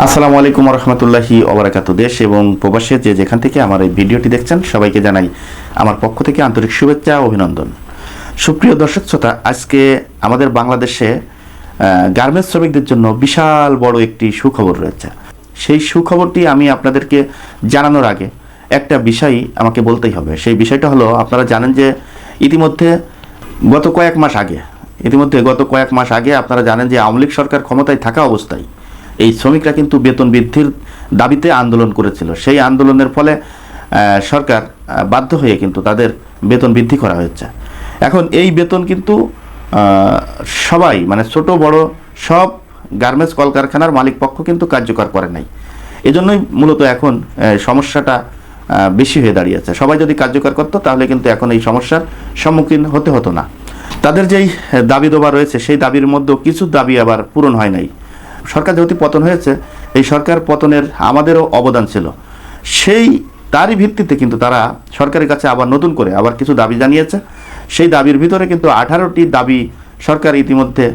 আসসালামু আলাইকুম রহমতুল্লাহি ওবরাকাত। দেশ এবং প্রবাসে যে যেখান থেকে আমার এই ভিডিওটি দেখছেন, সবাইকে জানাই আমার পক্ষ থেকে আন্তরিক শুভেচ্ছা অভিনন্দন। সুপ্রিয় দর্শক শ্রোতা, আজকে আমাদের বাংলাদেশে গার্মেন্টস শ্রমিকদের জন্য বিশাল বড় একটি সুখবর রয়েছে। সেই সুখবরটি আমি আপনাদেরকে জানানোর আগে একটা বিষয় আমাকে বলতেই হবে। সেই বিষয়টা হলো, আপনারা জানেন যে ইতিমধ্যে গত কয়েক মাস আগে, ইতিমধ্যে গত কয়েক মাস আগে আপনারা জানেন যে আওয়ামী লীগ সরকার ক্ষমতায় থাকা অবস্থায় এই শ্রমিকরা কিন্তু বেতন বৃদ্ধির দাবিতে আন্দোলন করেছিল। সেই আন্দোলনের ফলে সরকার বাধ্য হয়ে কিন্তু তাদের বেতন বৃদ্ধি করা হয়েছে। এখন এই বেতন কিন্তু সবাই মানে ছোট, বড়, সব গার্মেন্টস কলকারখানার মালিক পক্ষ কিন্তু কার্যকর করে নাই। এজন্যই মূলত এখন সমস্যাটা বেশি হয়ে দাঁড়িয়েছে। সবাই যদি কার্যকর করতো, তাহলে কিন্তু এখন এই সমস্যার সম্মুখীন হতে হতো না। তাদের যেই দাবি দোবা রয়েছে, সেই দাবির মধ্যেও কিছু দাবি আবার পূরণ হয় নাই। সরকার যেহেতু পতন হয়েছে এই সরকার পতনের আমাদেরও অবদান ছিল। সেই তারই ভিত্তিতে কিন্তু তারা সরকারের কাছে আবার নতুন করে আবার কিছু দাবি জানিয়েছে। সেই দাবির ভিতরে কিন্তু আঠারোটি দাবি সরকার ইতিমধ্যে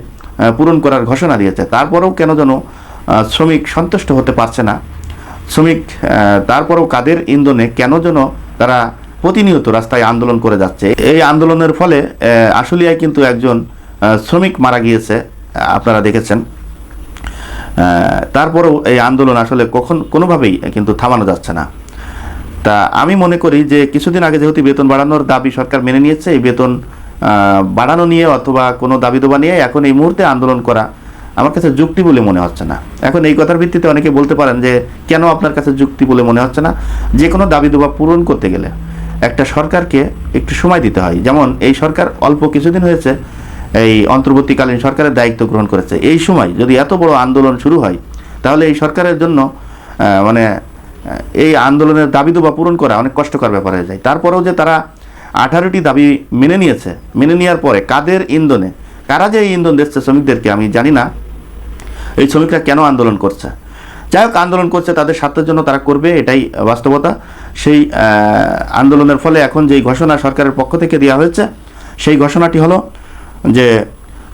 পূরণ করার ঘোষণা দিয়েছে। তারপরেও কেন যেন শ্রমিক সন্তুষ্ট হতে পারছে না। শ্রমিক তারপরেও কাদের ইন্ধনে কেন যেন তারা প্রতিনিয়ত রাস্তায় আন্দোলন করে যাচ্ছে। এই আন্দোলনের ফলে আহ, আশুলিয়ায় কিন্তু একজন শ্রমিক মারা গিয়েছে। আপনারা দেখেছেন। তারপরেও এই আন্দোলন আসলে কখন কোনোভাবেই কিন্তু থামানো যাচ্ছে না। তা আমি মনে করি যে কিছুদিন আগে যেহেতু বেতন বাড়ানোর দাবি সরকার মেনে নিয়েছে, এই বেতন বাড়ানো নিয়ে অথবা কোনো দাবি দেওয়া নিয়ে এখন এই মুহূর্তে আন্দোলন করা আমার কাছে যুক্তি বলে মনে হচ্ছে না। এখন এই কথার ভিত্তিতে অনেকে বলতে পারেন যে কেন আপনার কাছে যুক্তি বলে মনে হচ্ছে না? যে কোনো দাবি দেওয়া পূরণ করতে গেলে একটা সরকারকে একটু সময় দিতে হয়। যেমন এই সরকার অল্প কিছুদিন হয়েছে এই অন্তর্বর্তীকালীন সরকারের দায়িত্ব গ্রহণ করেছে। এই সময় যদি এত বড় আন্দোলন শুরু হয়, তাহলে এই সরকারের জন্য মানে এই আন্দোলনের দাবি দেওয়া পূরণ করা অনেক কষ্টকর ব্যাপার হয়ে যায়। তারপরেও যে তারা আঠারোটি দাবি মেনে নিয়েছে, মেনে নেওয়ার পরে কাদের ইন্ধনে, কারা যে এই ইন্ধন দিচ্ছে শ্রমিকদেরকে আমি জানি না, এই শ্রমিকরা কেন আন্দোলন করছে? যাই হোক, আন্দোলন করছে, তাদের স্বার্থের জন্য তারা করবে, এটাই বাস্তবতা। সেই আন্দোলনের ফলে এখন যেই ঘোষণা সরকারের পক্ষ থেকে দেওয়া হয়েছে, সেই ঘোষণাটি হলো যে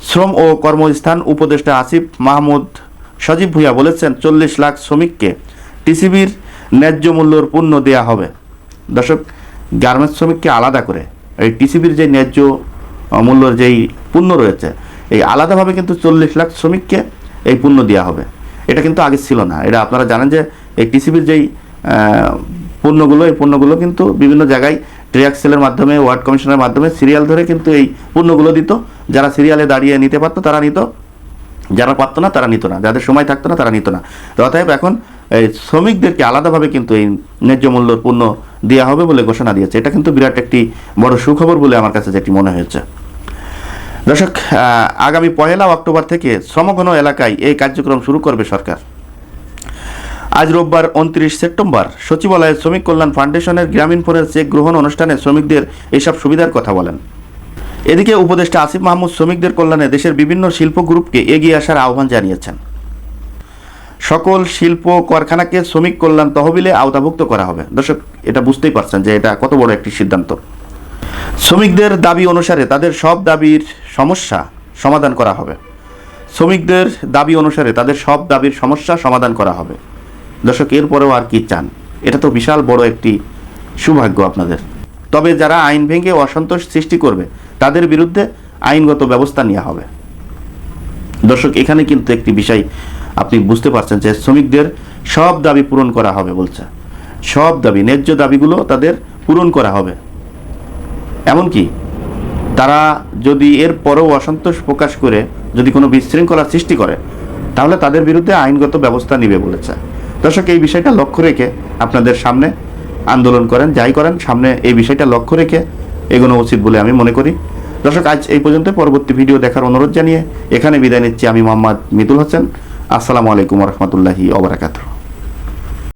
শ্রম ও কর্মস্থান উপদেষ্টা আসিফ মাহমুদ সজীব ভুইয়া বলেছেন, চল্লিশ লাখ শ্রমিককে টিসিবির ন্যায্য মূল্যর পণ্য দেয়া হবে। দর্শক গার্মেন্টস শ্রমিককে আলাদা করে, এই টিসিবির যে ন্যায্য মূল্যর যেই পণ্য রয়েছে, এই আলাদাভাবে কিন্তু চল্লিশ লাখ শ্রমিককে এই পণ্য দেওয়া হবে। এটা কিন্তু আগে ছিল না। এটা আপনারা জানেন যে এই টিসিবির যেই পণ্যগুলো, এই পণ্যগুলো কিন্তু বিভিন্ন জায়গায় ট্রেক সেলের মাধ্যমে ওয়ার্ড কমিশনের মাধ্যমে সিরিয়াল ধরে কিন্তু এই পণ্যগুলো দিত। যারা সিরিয়ালে দাঁড়িয়ে নিতে পারতো, তারা নিত। যারা পারতো না, তারা নিত না। যাদের সময় থাকতো না, তারা নিত না। অতএব এখন এই শ্রমিকদেরকে আলাদাভাবে কিন্তু এই ন্যায্য মূল্যর পণ্য দেওয়া হবে বলে ঘোষণা দিয়েছে। এটা কিন্তু বিরাট একটি বড় সুখবর বলে আমার কাছে যেটি মনে হয়েছে। দর্শক আগামী পহেলা অক্টোবর থেকে শ্রমঘন এলাকায় এই কার্যক্রম শুরু করবে সরকার। আজ রোববার উনত্রিশ সেপ্টেম্বর। সচিবালয়ে শ্রমিক কল্যাণ ফাউন্ডেশনের গ্রামীণ ফোনের চেক গ্রহণ অনুষ্ঠানে শ্রমিকদের এসব সুবিধার কথা বলেন। এদিকে উপদেষ্টা আসিফ মাহমুদ শ্রমিকদের কল্যাণে দেশের বিভিন্ন শিল্প গ্রুপকে এগিয়ে আসার আহ্বান জানিয়েছেন। সকল শিল্প কারখানাকে শ্রমিক কল্যাণ তহবিলে আওতাভুক্ত করা হবে। দর্শক, এটা বুঝতেই পারছেন যে এটা কত বড় একটি সিদ্ধান্ত। শ্রমিকদের দাবি অনুসারে তাদের সব দাবির সমস্যা সমাধান করা হবে। শ্রমিকদের দাবি অনুসারে তাদের সব দাবির সমস্যা সমাধান করা হবে। দর্শক, এরপরেও আর কি চান? এটা তো বিশাল বড় একটি সৌভাগ্য আপনাদের। তবে যারা আইন ভেঙে অসন্তোষ সৃষ্টি করবে, তাদের বিরুদ্ধে আইনগত ব্যবস্থা নেওয়া হবে। দর্শক, এখানে কিন্তু একটি বিষয় আপনি বুঝতে পারছেন যে শ্রমিকদের সব দাবি পূরণ করা হবে বলছে। সব দাবি, ন্যায্য দাবিগুলো তাদের পূরণ করা হবে। এমনকি তারা যদি এর পরেও অসন্তোষ প্রকাশ করে, যদি কোনো বিশৃঙ্খলা সৃষ্টি করে, তাহলে তাদের বিরুদ্ধে আইনগত ব্যবস্থা নিবে বলেছে। দর্শক, এই বিষয়টা লক্ষ্য রেখে আপনাদের সামনে আন্দোলন করেন, যাই করেন, সামনে এই বিষয়টা লক্ষ্য রেখে এগোনো উচিত বলে আমি মনে করি। দর্শক, আজ এই পর্যন্ত, পরবর্তী ভিডিও দেখার অনুরোধ জানিয়ে এখানে বিদায় নিচ্ছি আমি মোহাম্মদ মিতুল হোসেন। আসসালামু আলাইকুম রহমতুল্লাহি ওবরাকাতুহ